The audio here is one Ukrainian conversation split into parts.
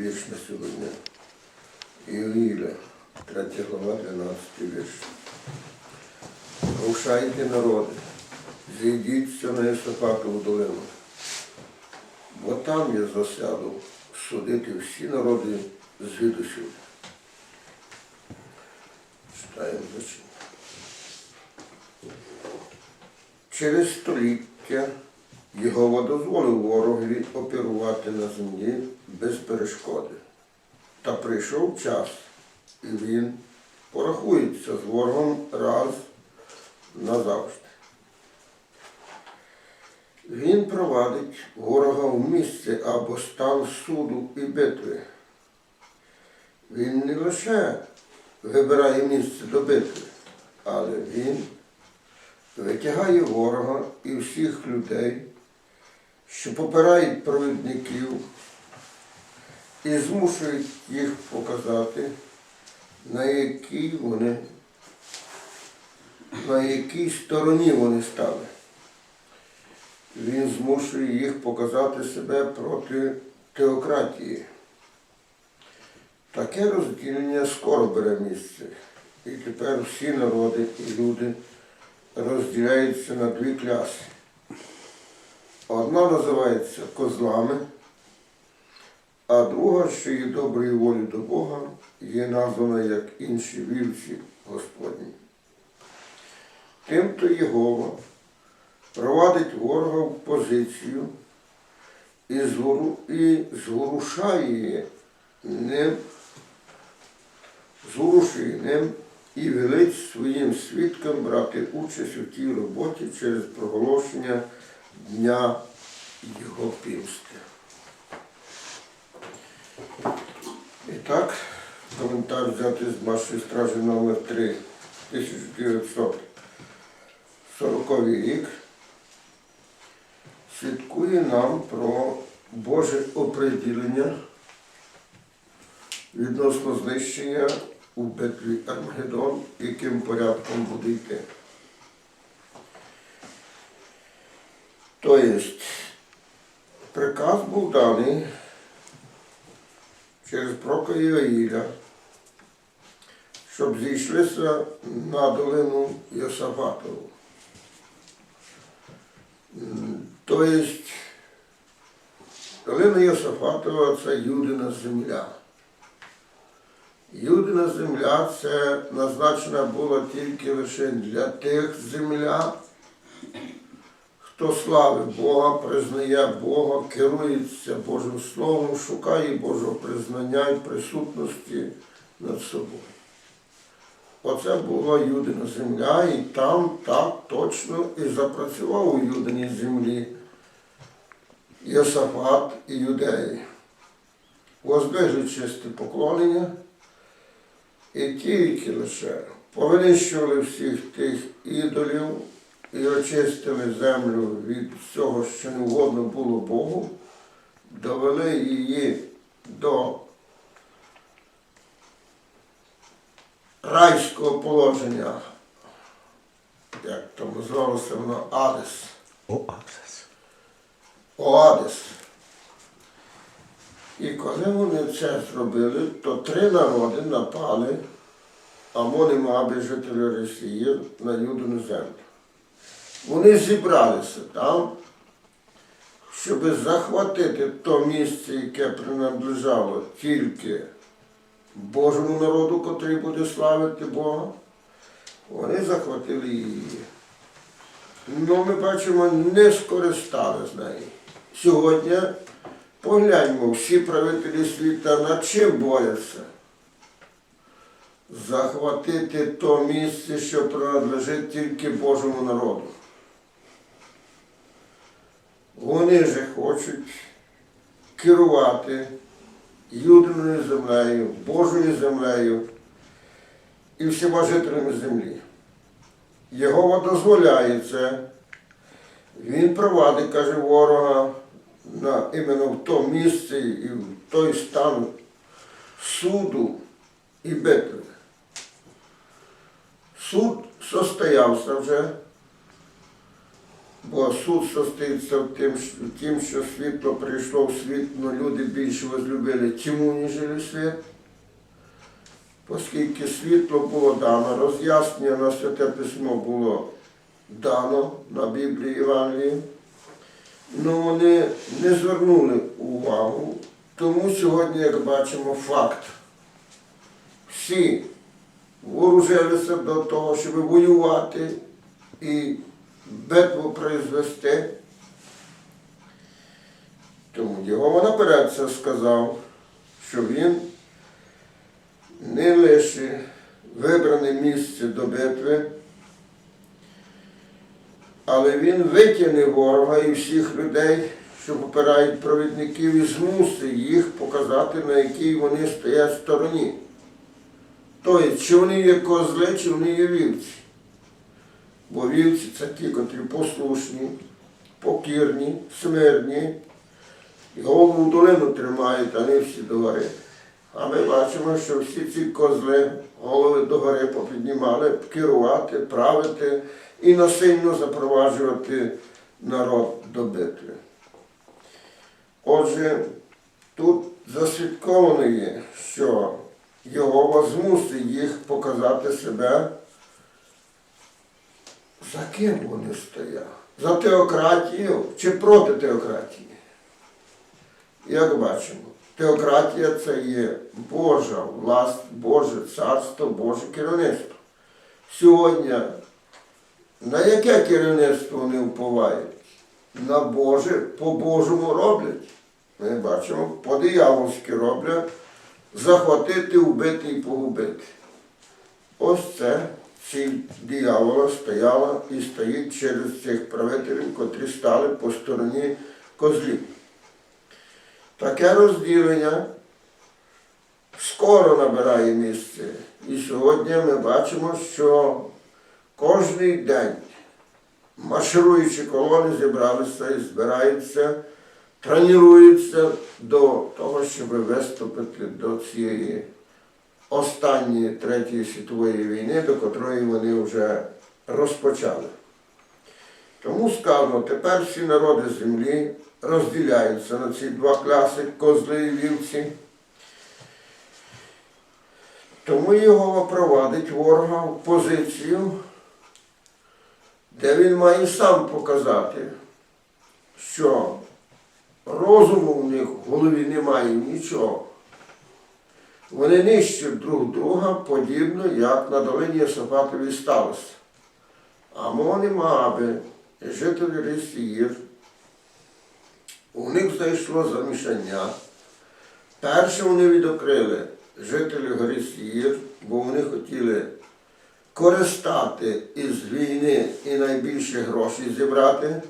вірш на сьогодні. Іоїля, 3 глава, 12 вірш. Рушайте народи, зійдіться на Єсафатову долину, бо там я засяду судити всі народи звідусіль. Читаємо значення. Через століття Єгова дозволив ворогові оперувати на землі без перешкоди. Та прийшов час, і він порахується з ворогом раз назавжди. Він провадить ворога в місце або стан суду і битви. Він не лише вибирає місце до битви, але він витягає ворога і всіх людей, що попирають провідників і змушують їх показати, на якій вони, на якій стороні вони стали. Він змушує їх показати себе проти теократії. Таке розділення скоро бере місце. І тепер всі народи і люди розділяються на дві кляси. Одна називається козлами, а друга, що є доброї волі до Бога, є названа як інші вівці Господні. Тимто Єгова провадить ворога в позицію і зворушає ним, зворушує ним і велить своїм свідкам брати участь у тій роботі через проголошення Дня його пімсти. І так, коментар взяти з вашої стражі номер 3 1940 рік свідкує нам про Боже оприділення відносно знищення у битві Армагеддон, яким порядком буде йти. Тобто, приказ був даний через пророка Іоїля, щоб зійшлися на долину Йосафатову. Тобто, долина Йосафатова це Юдина земля. Юдина земля це назначена була тільки лише для тих земля, хто славить Бога, признає Бога, керується Божим Словом, шукає Божого признання і присутності над собою. Оце була Юдина земля, і там так точно і запрацював у Юдиній землі Йосафат і юдеї. Воздвигли чисте поклонення. І тільки лише повинищували всіх тих ідолів і очистили землю від всього, що не угодно було Богу, довели її до райського положення, як там називалося воно Адес. Оазис. Оадес. І коли вони це зробили, то три народи напали Амони, Моаби, жителі Росії на Юдину землю. Вони зібралися там, щоб захватити то місце, яке принадлежало тільки Божому народу, котрий буде славити Бога. Вони захватили її. Ну, ми бачимо, не скористали з неї. Сьогодні погляньмо, всі правителі світа над чим борються? Захватити то місце, що принадлежить тільки Божому народу. Вони же хочуть керувати Юдиною землею, Божою землею і всіма жителями землі. Єгова дозволяє це. Він провадить, каже, ворога на, іменно в то місце і в той стан суду і битви. Суд состоявся вже, Бо суд состоїться в тим, в тім, що світло прийшло в світ, але люди більше возлюбили тьму, ніж світ. Оскільки світло було дано, роз'яснення на святе письмо було дано на Біблії Євангелії, але вони не звернули увагу. Тому сьогодні, як бачимо, факт. Всі вооружилися до того, щоб воювати і битву произвести. Тому Єгова наперед це сказав, що він не лише вибране місце до битви, але він витягне ворога і всіх людей, що попирають провідників, і змусить їх показати, на якій вони стоять стороні. Тобто, чи вони є козли, чи вони є вівці. Бо вівці це ті, котрі послушні, покірні, смирні, і голову в долину тримають, а не всі догори. А ми бачимо, що всі ці козли голови догори попіднімали, керувати, правити і насильно запроваджувати народ до битви. Отже, тут засвідковано є, що Єгова змусить їх показати себе, за ким вони стоять. За теократію чи проти теократії. Як бачимо, теократія це є Божа власть, Боже царство, Боже керівництво. Сьогодні на яке керівництво вони впливають? На Боже, по-божому роблять. Ми бачимо, по-диявольськи роблять захватити, вбити і погубити. Ось це ціль диявола стояла і стоїть через цих правителів, котрі стали по стороні козлів. Таке розділення скоро набирає місце. І сьогодні ми бачимо, що кожний день маршируючі колони зібралися і збираються, тренуються до того, щоб виступити до цієї останньої Третьої світової війни, до котрої вони вже розпочали. Тому сказано, тепер всі народи землі розділяються на ці два класи козли і вівці. Тому його провадить ворога в позицію, де він має сам показати, що розуму в них в голові немає нічого. Вони нищать друг друга подібно, як на долині Єсафатові сталося. Амон і Моаби, жителі Ресіїр, у них зайшло замішання. Перше вони відокрили жителів гори бо вони хотіли користати із війни і найбільше грошей зібрати.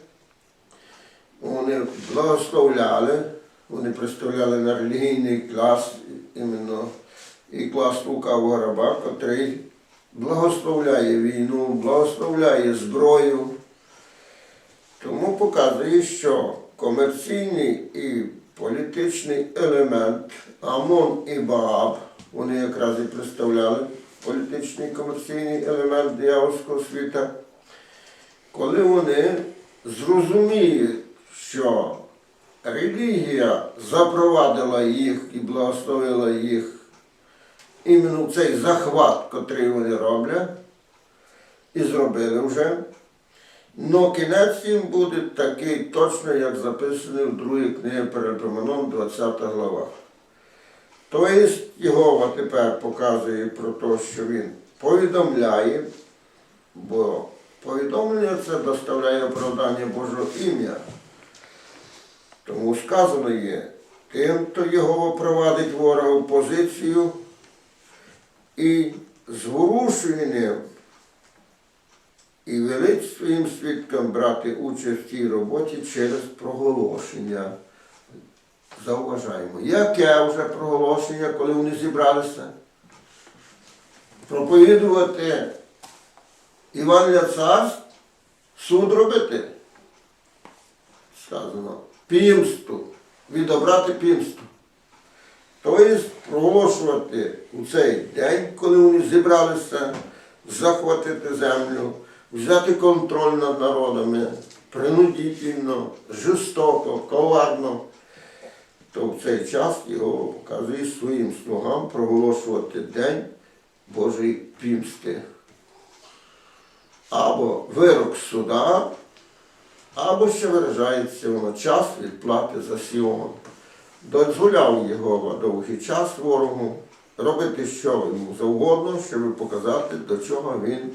Вони благословляли, вони представляли на релігійний клас, іменно і клас лукавого раба, котрий благословляє війну, благословляє зброю. Тому показує, що комерційний і політичний елемент Амон і Бааб, вони якраз і представляли політичний і комерційний елемент диявольського світа, коли вони зрозуміють, що релігія запровадила їх і благословила їх іменно цей захват, котрий вони роблять, і зробили вже. Но кінець їм буде такий точно, як записаний в другій книгі Перепоменон, 20 глава. Тобто Єгова тепер показує про те, що він повідомляє, бо повідомлення це доставляє оправдання Божого ім'я. Тому сказано є, тим, хто Єгова провадить ворога в позицію і зворушує ним і велить своїм свідкам брати участь в цій роботі через проголошення. Зауважаємо, яке вже проголошення, коли вони зібралися? Проповідувати Івангелія царств, суд робити. Сказано, пімсту, відобрати пімсту. Тобто проголошувати у цей день, коли вони зібралися, захватити землю, взяти контроль над народами принудительно, жорстоко, коварно, то в цей час його вказує своїм слугам проголошувати День Божої пімсти. Або вирок суда, або ще виражається воно час відплати за Сіон. Дозволяв Єгова довгий час ворогу робити що йому завгодно, щоб показати, до чого він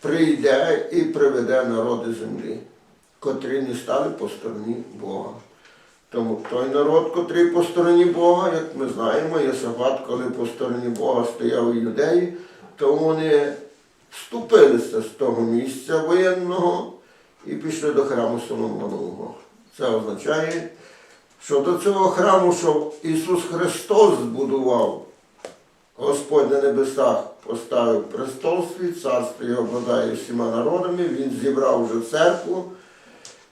прийде і приведе народи землі, котрі не стали по стороні Бога. Тому той народ, котрий по стороні Бога, як ми знаємо, Єсафат, коли по стороні Бога стояв юдеї, то вони вступилися з того місця воєнного і пішли до храму Соломонового. Це означає, що до цього храму, що Ісус Христос збудував, Господь на небесах поставив престол свій, царство його обладає всіма народами, Він зібрав вже церкву.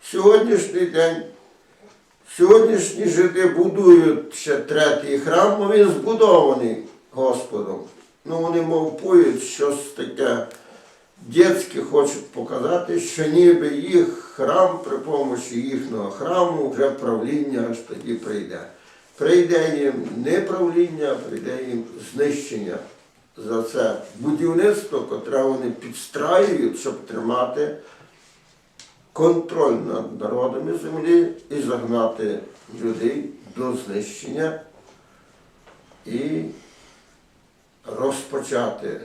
Сьогоднішній день Сьогоднішні жиди будують ще третій храм, бо він збудований Господом. Ну вони мовпують щось таке дітське хочуть показати, що ніби їх храм при помощі їхнього храму вже правління аж тоді прийде. Прийде їм не правління, а прийде їм знищення за це будівництво, котре вони підстраюють, щоб тримати контроль над народами землі і загнати людей до знищення і розпочати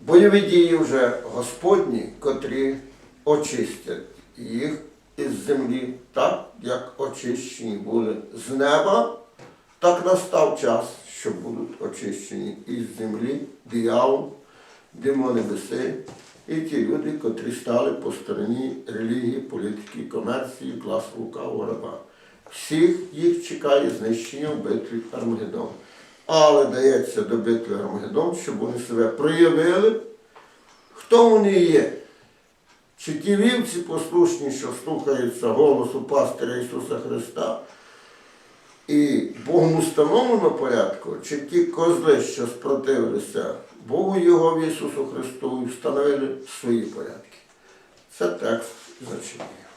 бойові дії вже Господні, котрі очистять їх із землі, так як очищені були з неба, так настав час, що будуть очищені із землі, диявол, демони беси і ті люди, котрі стали по стороні релігії, політики, комерції, класу лукавого раба. Всіх їх чекає знищення в битві Армагеддон. Але дається до битви Армагеддон, щоб вони себе проявили, хто вони є. Чи ті вівці послушні, що слухаються голосу пастиря Ісуса Христа, і Богом установлено порядку, чи ті козли, що спротивилися Богу Його Ісусу Христу і встановили свої порядки. Це текст значення.